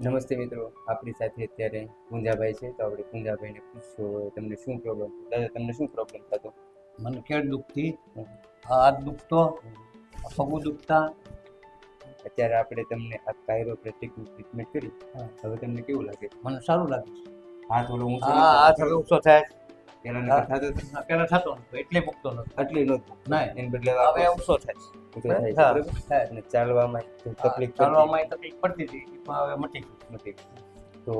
નમસ્તે મિત્રો આપણી સાથે અત્યારે પૂંજાભાઈ છે તો આપણે પૂંજાભાઈને પૂછશું તમને શું પ્રોબ્લેમ દાદા તમને શું પ્રોબ્લેમ થતો? મને ખેડ દુખતી? હાથ દુખતો પગું દુખતા. અત્યારે આપણે તમને આ કાયરોપ્રેક્ટિકની ટ્રીટમેન્ટ કરી. હવે તમને કેવું લાગે? મને સારું લાગે છે. હાથ થોડો ઊંચો હા હાથ હવે ઊંચો થાય. પહેલાં હા. થતો હતો. થતો નતો એટલે મૂકતો નથી એટલે નહોતું. નહીં એને બદલે હવે ઊંચો થાય અને ચાલવામાં તકલીફ ચાલવામાં તકલીફ પડતી હતી હવે મટી નથી તો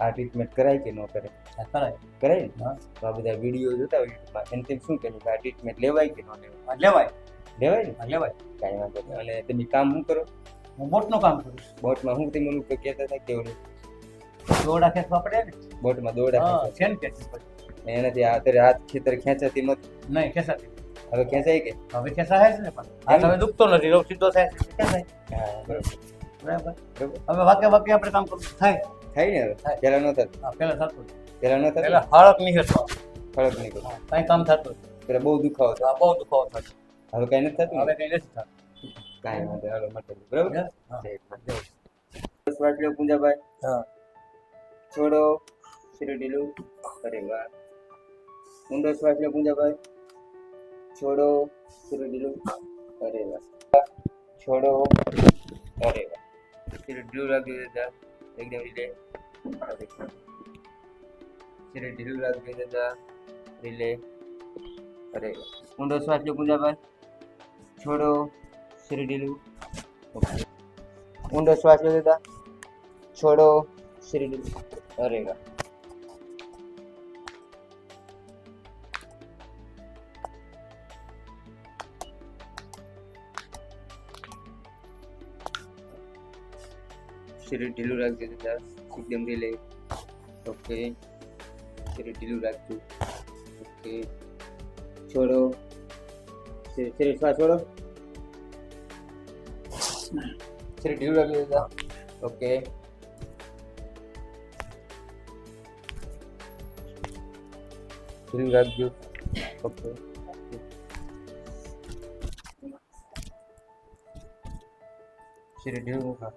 આ ટ્રીટમેન્ટ કરાય કે ન કરે કરાય. કરાય ને? તો આ બધા વીડિયો જોતા હોય યુટ્યુબમાં તેમ શું કહ્યું કે આ ટ્રીટમેન્ટ લેવાય કે ન લેવાય? લેવાય. લેવાય ને? લેવાય. કાંઈ વાંધો નહીં. અને તમે કામ શું કરો? હું બોટનું કામ કરું બોટમાં હું તમે ઓલું કહેતા હતા કે ઓલું? દોડા ખેંચવા પડે ને? બોટમાં દોડા હા છે ને ખેંચવી પડે એનાથી અત્યારે હાથ ખેતર ખેંચાતી નથી. નહીં ખેંચાતી હવે ખેંચાય કે હવે ખેંચાય છે ને પણ? હવે દુખતો નથી રોગ સીધો થાય. છે ખેંચાય બરોબર. બરાબર. હવે વાકે વાકે આપણે કામ કરવું થાય. થાય ને હવે? થાય. પહેલા ન થતું? હા પેલા થતું. પેલા ન થતું? પેલા હળક નહીં હતો હળક નહીં કરતો કાંઈ કામ થતું હતું. પેલા બહુ દુખાવો થતો આ બહુ દુખાવો થતો હવે કાંઈ નથી થતું હવે? કઈ નથી થતું. કાંઈ વાંધો હાલો મટે. બરોબર? હા. વાટલો પૂંજાભાઈ. હા. છોડો શિરોડીલું અરે વાહ ઊંડો શ્વાસ લો પૂંજાભાઈ. છોડો અરે વાહ છોડો અરે વાહ લાગ્યું દાદા એકદમ રિલે. શ્રી ઢીલું લાગ્યું દાદા રિલે અરે. વાહ. ઊંડો શ્વાસ લો ગુંજાભાઈ છોડો શ્રી ઢીલું ઊંડો શ્વાસ લો દાદા છોડો શ્રી ઢીલું અરે શરીર ઢીલું રાખજો દાદા એકદમ લે. ઓકે. શરીર ઢીલું રાખજો. ઓકે. છોડો. શરીર શ્વાસ છોડો. શરીર ઢીલું રાખજો દાદા ઓકે. ઢીલું રાખજો. ઓકે. શરીર ઢીલું હા